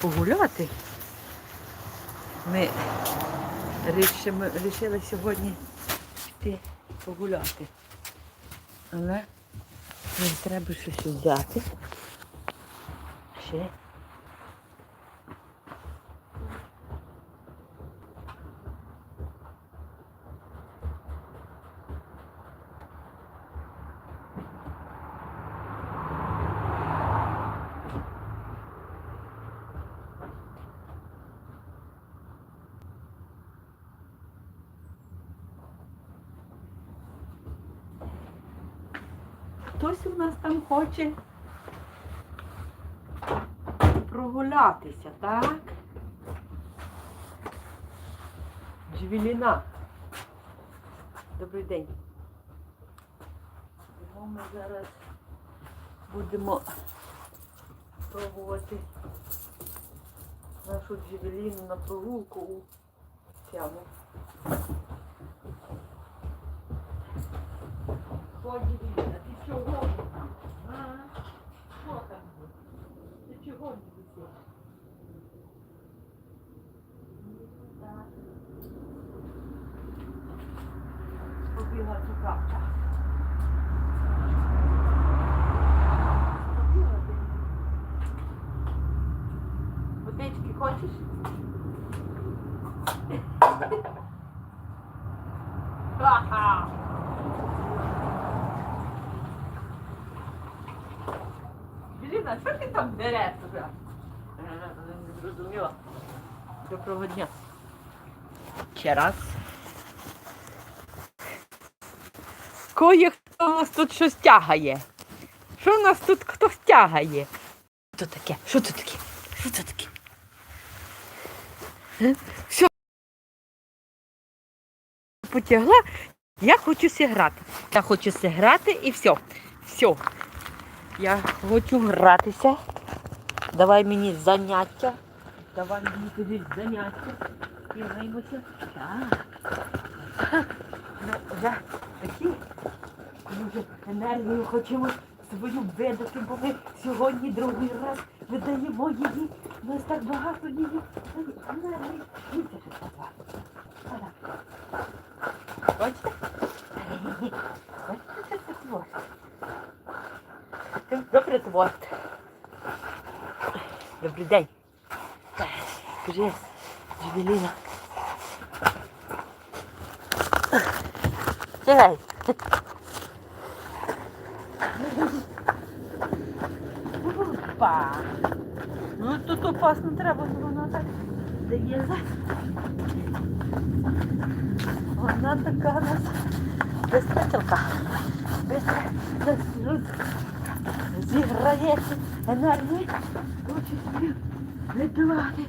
погуляти. Ми вирішили рішили сьогодні піти погуляти. Але нам треба щось взяти. Ще. Хтось у нас там хоче прогулятися, так? Джевеліна. Добрий день. Його ми зараз будемо пробувати нашу джевеліну на прогулку у цьому. Ході, а ти чого? А? Що там? Ти чого не висиш? Так. Побігла цукавка. Водички хочеш? Ха-ха! Що ти там береш уже? Е, Не зрозуміла. Доброго дня. Ще раз. Кое хто у нас тут щось тягає. Що у нас тут хтось тягає? Що таке? Що це таке? Що це таке? Е? Все. Потягла. Я хочу зіграти. Я хочу зіграти і все. Все. Я хочу гратися. Давай мені заняття. Давай мені туди заняття. І граємося. Так. Ми вже такі. Ми енергію хочемо свою видати, бо ми сьогодні другий раз видаємо її. У нас так багато її енергії. Бачите? Бачите, це творить? Добре творить. Добрий день. Скажи, Джевеліна. Чекай. Опа. Ну тут опасно треба, бо вона так дає. Вона така у нас безпечилка. Быстро зіграє енергії. Хочу собі випивати.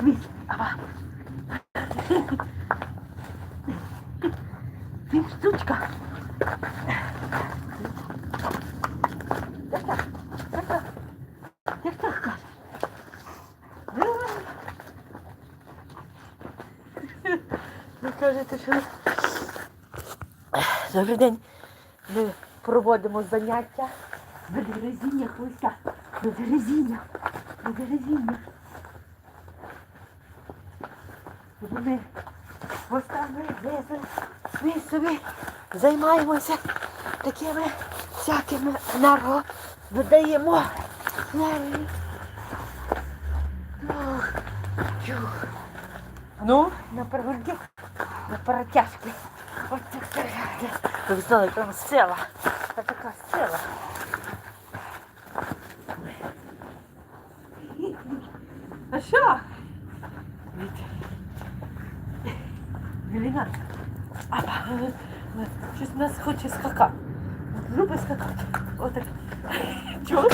Дивіться, ава. Ти штучка. Як так? Кажеш? Ви кажете, що... Добрий день. Ми проводимо заняття Безгризіння хвоста. Безгризіння. Безгризіння. Ми хвостами везли. Ми собі займаємося такими всякими енерго. Видаємо енергію. Ну, на перегорді, на перетяжки. Ось так. Ви знали, там сила. Та така сила. А що? Галіна. Щось нас хоче скакати. Любить скакати. Отак. Чого?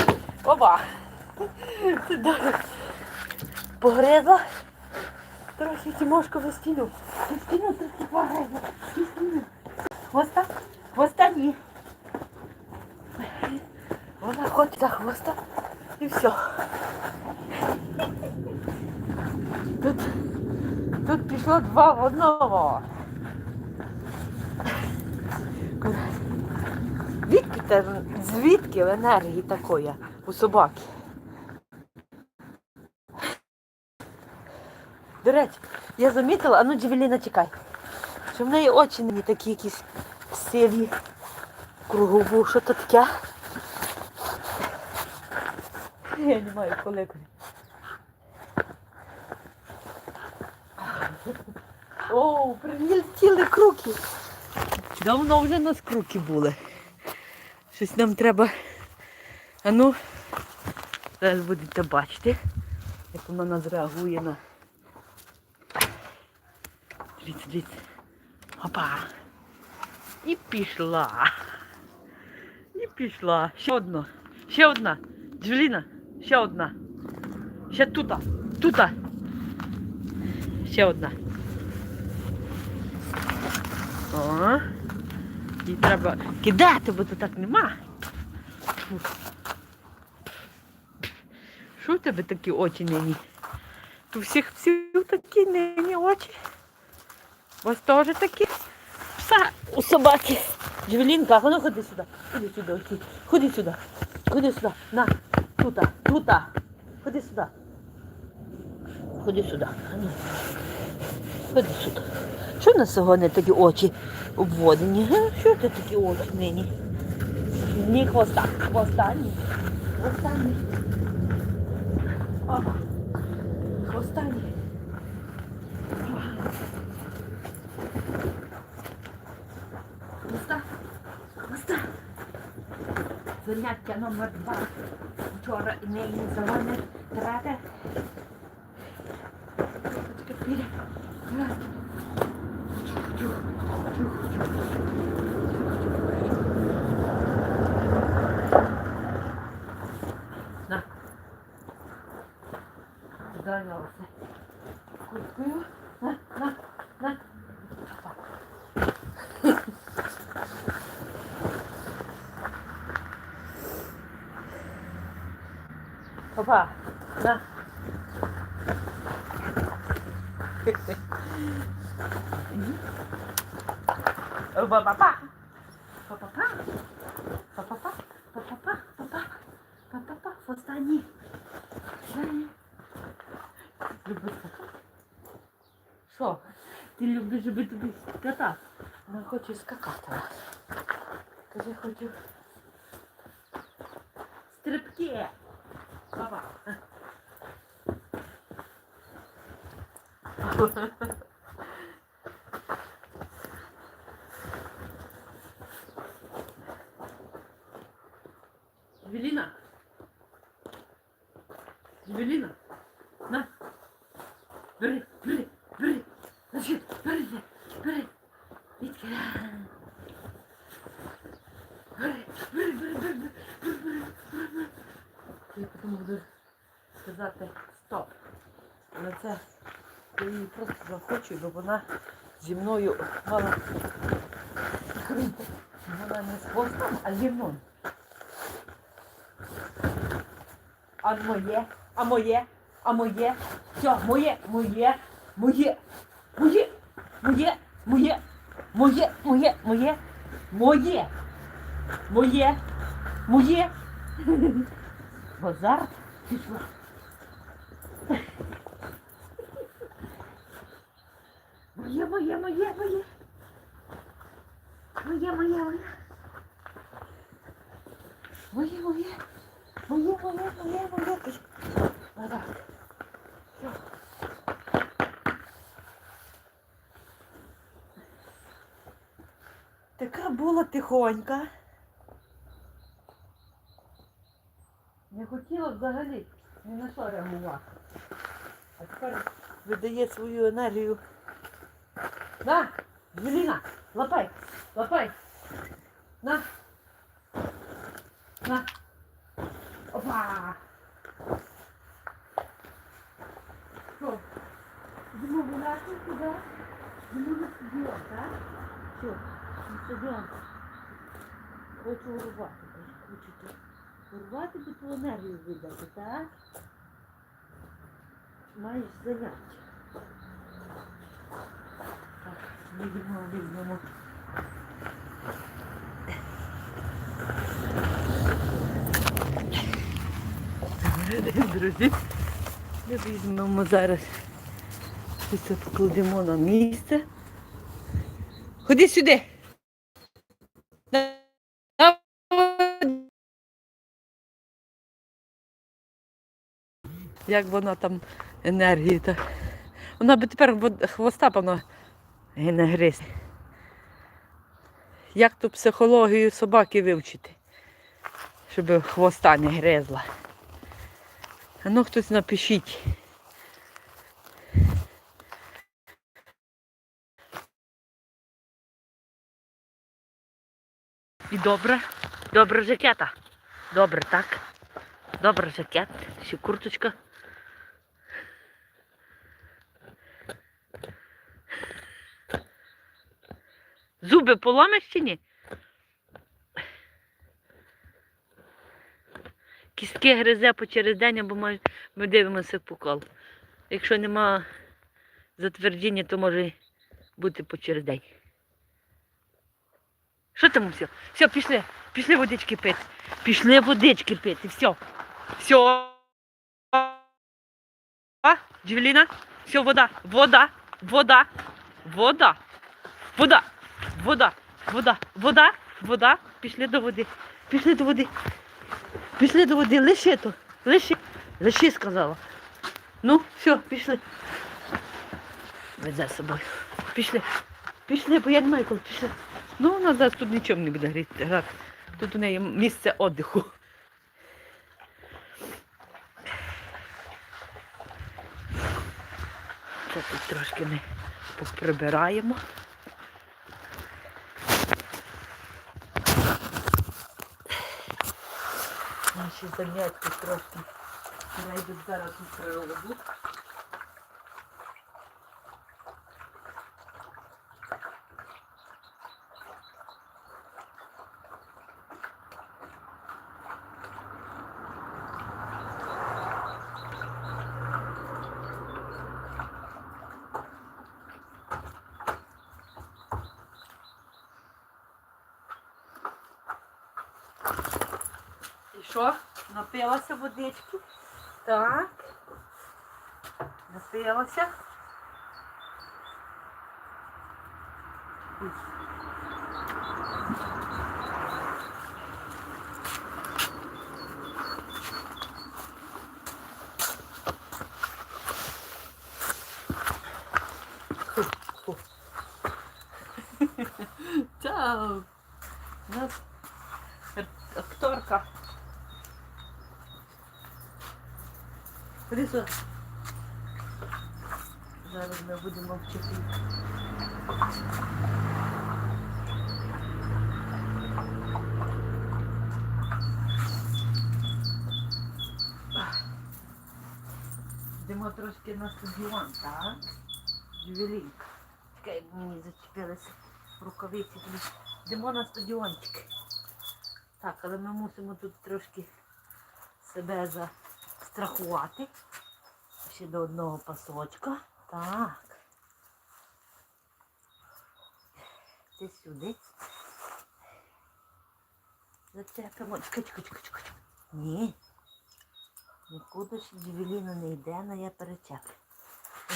Оба. Це добре. Погризла. Трохи тімошку в стіну. В стіну трохи погризла. В стіну. Хвоста? Хвоста ні. Вона ходить за хвоста і все. Тут, тут пішло два в одного. Звідки, звідки в енергії такої у собаки? До речі, я замітила, а ну Джевеліна, чекай. Що в неї очі не такі якісь сиві, кругову, що то таке. Я не маю коли. О, прилетіли круки. Давно вже нас круки були. Щось нам треба. А ну, зараз будете бачити, як вона нас реагує на. Дивіться, дивіться. Опа. І пішла. І пішла. Ще одна. Ще одна. Джуліна, ще одна. Ще тута. Тута. Ще одна. О. І треба кидати, бо то так нема. Що в тебе такі очі нині? У всіх всіх такі нині очі. У вас теж такі пса у собаки. Джевелінка, а ну ходи сюди. Ходи сюди. Ходи сюди. Ходи сюди. На. Тута, тут. Ходи сюди. Ходи сюди. Ходи сюди. Що в нас сьогодні такі очі обводені? Що це такі очі нині? Ні хвоста. Хвоста ні. Хвоста ні. Хвоста ні. занятия номер два. Вчора неї номер трата. Тихо, тихо, тихо. Папа, на. Папа. Папа. Папа. Папа. Папа. Папа. Восстань. Любить кота? Що? Ти любиш любити кота? Вона хоче скакати. Каже, хочу. Стрибки! 爸爸，сказати стоп. Але це я її просто захочу, бо вона зі мною мала. Вона не з хвостом, а зі мною. А моє, а моє, а моє, все, моє, моє, моє, моє, моє, моє, моє, моє, моє, моє, моє, моє. Базар пішла. Моє, моє, моє, моє. Моє, моє, моє. Моє, моє. Моє, моє, моє, моє. Така була тихонька. Не хотіла взагалі ні на що реагувати. А тепер видає свою енергію. Да, Елена, лопай, лопай. На. На. Опа. Что? Зимовый нашел сюда? Зимовый сидел, да? Что? Ну, сидел. Хочу урвать, хочете. Урвати теплоенергію видати, так? Маєш заняття. Візьмемо, візьмемо. Друзі, візьмемо зараз це покладемо на місце. Ходи сюди. Як вона там енергії. Вона би тепер хвоста, певно, не. Як ту психологію собаки вивчити, щоб хвоста не гризла. А ну хтось напишіть. І добре, добре жакета. Добре, так. Добре жакет, ще курточка. Зуби поломиш чи ні? Кістки гризе по через день, або ми, дивимося по колу. Якщо нема затвердження, то може бути по через день. Що там все? Все, пішли, пішли водички пити. Пішли водички пити, все. Все. А, Джевеліна? Все, вода, вода, вода, вода, вода, вода, вода, вода, вода. Пішли до води. Пішли до води. Пішли до води, лиши то. Лиши. Лиши, сказала. Ну, все, пішли. Веде собою. Пішли. Пішли, бо я не маю коли пішли. Ну, вона зараз тут нічого не буде грати- грати. Тут у неї місце віддиху. Це тут трошки ми поприбираємо. Наші заняття трошки знайдуть зараз у природу. І що? Напилася водички? Так. Напилася. Ходи. Зараз ми будемо вчити. Йдемо трошки на стадіон, так? Ювелінка. Чекай, мені зачепилися рукавиці. Йдемо на стадіончик. Так, але ми мусимо тут трошки себе застрахувати. Ще до одного пасочка. Так. Ти сюди. Зацепимо. Чекай, чекай, чекай, чекай. Ні. Нікуди ж Джевеліна не йде, але я перечеплю.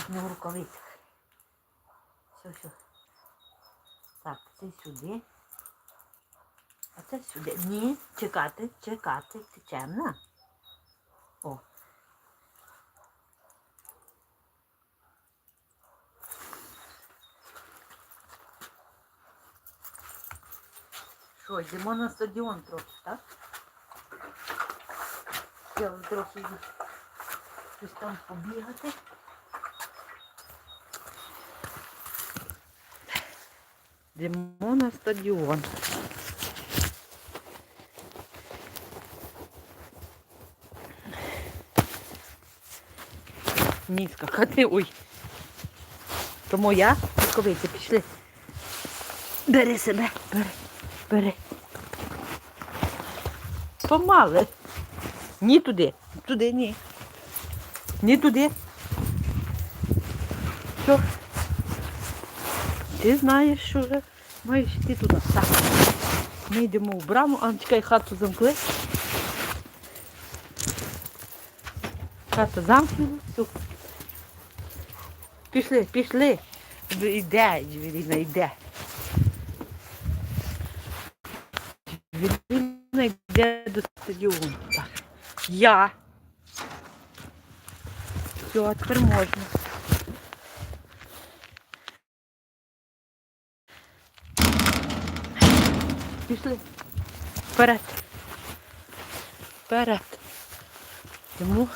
Не в рукавицях. Все, все. Так, це сюди. А це сюди. Ні, чекати, чекати. Ти чемна? О. Що, йдемо на стадіон трохи, так? Я трохи щось там побігати. Йдемо на стадіон. Ні, скакати, ой. То моя пішли. Бери себе, бери, бери. Помали. Ні туди, туди ні. Ні туди. Що? Ти знаєш, що вже маєш йти туди. Так. Ми йдемо в браму, а чекай, хату замкли. Хата замкнена, все. Пішли, пішли. Йде, Джевеліна, йде. Джевеліна стадіону. Так. Я. Все, тепер можна. Пішли. Вперед. Вперед. Йому